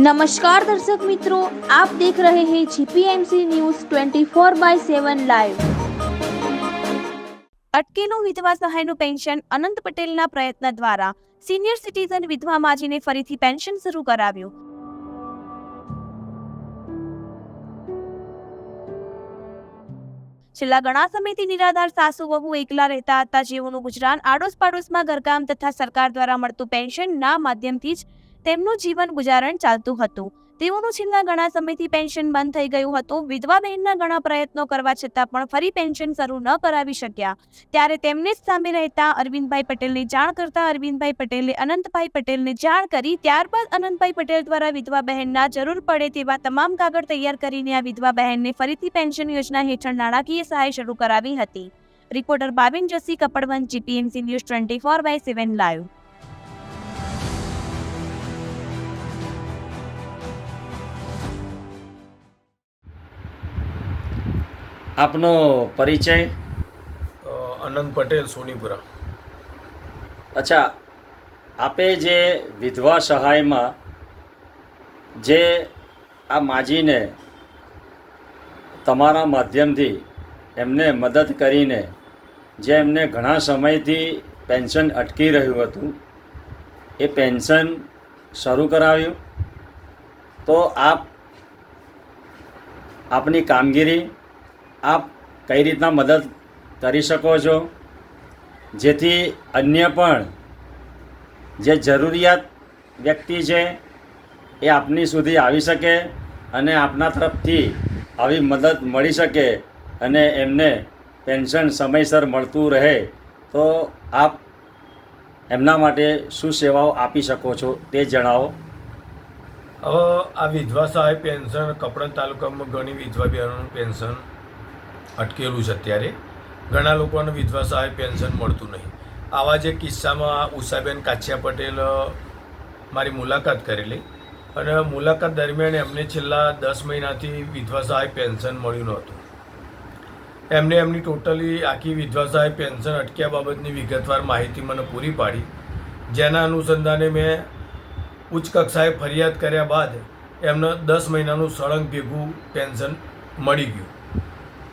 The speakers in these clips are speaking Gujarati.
નમસ્કાર દર્શક મિત્રો આપ દેખ રહે હૈ જીપીએમસી ન્યૂઝ 24 બાય 7 લાઈવ અટકેલું વિધવા સહાયનું પેન્શન અનંત પટેલના પ્રયત્ન દ્વારા સિનિયર સિટીઝન વિધવા માજીને ફરીથી પેન્શન શરૂ કરાવ્યું. છેલ્લા ઘણા સમયથી નિરાધાર સાસુ વહુ એકલા રહેતા હતા, જેઓનું ગુજરાન આડોશ પાડોશમાં ઘરકામ તથા સરકાર દ્વારા મળતું પેન્શનના માધ્યમથી જ તેમનું જીવન ગુજારણ ચાલતું હતું. તેઓનું છેલ્લા ઘણા સમયથી પેન્શન બંધ થઈ ગયું હતું. વિધવા બહેનના ઘણા પ્રયત્નો કરવા છતાં પણ ફરી પેન્શન શરૂ ન કરાવી શક્યા. ત્યારે તેમને જ સામે રહેતા અરવિંદભાઈ પટેલને જાણ કરતા અરવિંદભાઈ પટેલે અનંતભાઈ પટેલને જાણ કરી. ત્યારબાદ અનંતભાઈ પટેલ દ્વારા વિધવા બહેનના જરૂર પડે તેવા તમામ કાગળ તૈયાર કરીને આ વિધવા બહેનને ફરીથી પેન્શન યોજના હેઠળ નાણાકીય સહાય શરૂ કરાવી હતી. Reporter Babin Jasi Kapadvanj, GPMC news twenty four by seven live. આપનો પરિચય? અનંત પટેલ સોનીપુરા. અચ્છા આપે જે વિધવા સહાયમાં જે આ માજીને તમારા માધ્યમથી એમને મદદ કરીને જે એમને ઘણા સમયથી પેન્શન અટકી રહ્યું હતું એ પેન્શન શરૂ કરાવ્યું. તો આપ આપની કામગીરી આપ કઈ રીતના મદદ કરી શકો છો? જેથી અન્ય પણ જે જરૂરિયાત વ્યક્તિ છે એ આપની સુધી આવી શકે અને આપના તરફથી આવી મદદ મળી શકે અને એમને પેન્શન સમયસર મળતું રહે, તો આપ એમના માટે શું સેવાઓ આપી શકો છો તે જણાવો. આ વિધવા સહાય પેન્શન કપડન તાલુકામાં ઘણી વિધવા બહેનોનું પેન્શન અટકેલું છે અત્યારે. ઘણા લોકોને વિધવા સહાય પેન્શન મળતું નહીં. આવા જે કિસ્સામાં ઉષાબેન કાછિયા પટેલ મારી મુલાકાત કરેલી અને મુલાકાત દરમિયાન એમને છેલ્લા દસ મહિનાથી વિધવા સહાય પેન્શન મળ્યું નહોતું. એમને એમની ટોટલી આખી વિધવા સહાય પેન્શન અટક્યા બાબતની વિગતવાર માહિતી મને પૂરી પાડી. જેના અનુસંધાને મેં ઉચ્ચ કક્ષાએ ફરિયાદ કર્યા બાદ એમને દસ મહિનાનું સળંગ ભેગું પેન્શન મળી ગયું.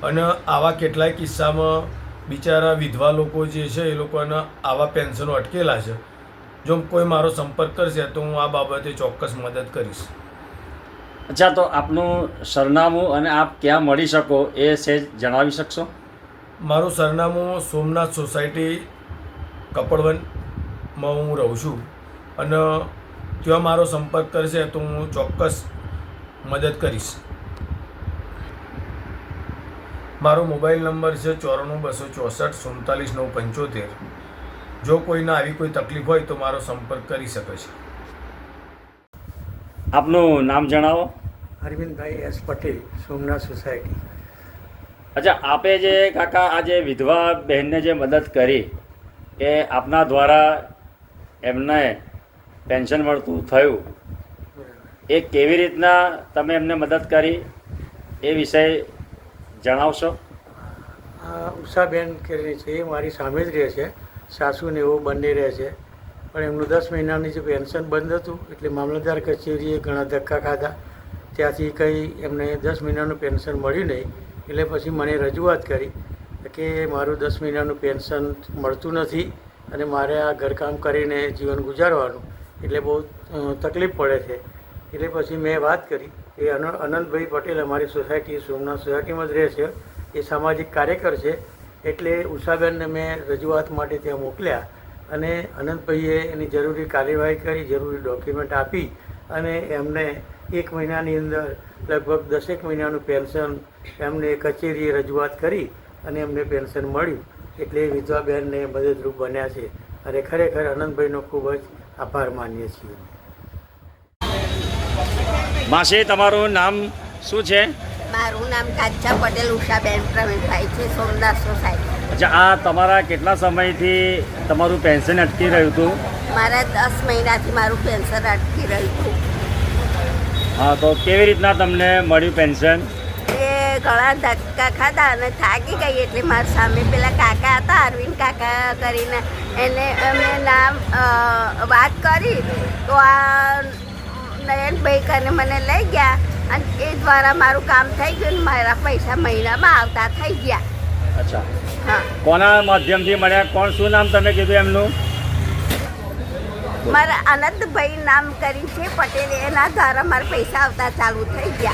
અને આવા કેટલાય કિસ્સામાં બિચારા વિધવા લોકો જે છે એ લોકોના આવા પેન્શનો અટકેલા છે. જો કોઈ મારો સંપર્ક કરશે તો હું આ બાબતે ચોક્કસ મદદ કરીશ. અચ્છા તો આપનું સરનામું અને આપ ક્યાં મળી શકો એ સહેજ જણાવી શકશો? મારું સરનામું સોમનાથ સોસાયટી કપડવનમાં હું રહું છું. અને ત્યાં મારો સંપર્ક કરશે તો હું ચોક્કસ મદદ કરીશ. મારો મોબાઈલ નંબર છે ચોરાણું બસો ચોસઠ સુડતાલીસ નવ પંચોતેર. જો કોઈને આવી કોઈ તકલીફ હોય તો મારો સંપર્ક કરી શકે છે. આપનું નામ જણાવો. Arvindbhai S Patel Somnath society. અચ્છા આપે જે કાકા આ જે વિધવા બહેનને જે મદદ કરી એ આપના દ્વારા એમને પેન્શન મળતું થયું એ કેવી રીતના તમે એમને મદદ કરી? એ વિષય જણાવશો? ઉષાબેન કરીને છે એ મારી સામે જ રહે છે. સાસુ ને એવું બંને રહે છે. પણ એમનું દસ મહિનાની જે પેન્શન બંધ હતું, એટલે મામલતદાર કચેરીએ ઘણા ધક્કા ખાધા. ત્યાંથી કંઈ એમને દસ મહિનાનું પેન્શન મળ્યું નહીં, એટલે પછી મને રજૂઆત કરી કે મારું દસ મહિનાનું પેન્શન મળતું નથી અને મારે આ ઘરકામ કરીને જીવન ગુજારવાનું, એટલે બહુ તકલીફ પડે છે. એટલે પછી મેં વાત કરી એ અનંતભાઈ પટેલ અમારી સોસાયટી સોમનાથ સોસાયટીમાં જ રહે છે. એ સામાજિક કાર્યકર છે. એટલે ઉષાબેનને મેં રજૂઆત માટે ત્યાં મોકલ્યા અને અનંતભાઈએ એની જરૂરી કાર્યવાહી કરી, જરૂરી ડોક્યુમેન્ટ આપી અને એમને એક મહિનાની અંદર, લગભગ દસેક મહિનાનું પેન્શન એમને કચેરીએ રજૂઆત કરી અને એમને પેન્શન મળ્યું. એટલે એ વિધવા મદદરૂપ બન્યા છે. અને ખરેખર અનંતભાઈનો ખૂબ જ આભાર માનીએ છીએ. માસી તમારું નામ શું છે? મારું નામ કાચા પટેલ ઉષાબેન પ્રવીણભાઈ છે સોમનાથ સોસાયટી. અચ્છા આ તમારા કેટલા સમયથી તમારું પેન્શન અટકી રહ્યું હતું? મારા દસ મહિનાથી મારું પેન્શન અટકી રહ્યું હતું. હા તો કેવી રીતના તમને મળ્યું પેન્શન? એ ઘણા ધક્કા ખાધા અને થાકી ગઈ એટલે મારા સામે પેલા કાકા હતા અરવિંદ કાકા કરીને. એને અમે નામ વાત કરી તો આ નયન આનંદભાઈ કરીને મને લઈ ગયા અને એ દ્વારા મારું કામ થઈ ગયું મારા પૈસા મહિનામાં આવતા થઈ ગયા. અચ્છા. હા. કોના માધ્યમથી મળ્યા? કોણ શું નામ તમે કીધું એમનું? મારા આનંદભાઈ નામ કરી છે પટેલ એના દ્વારા મારા પૈસા આવતા ચાલુ થઈ ગયા.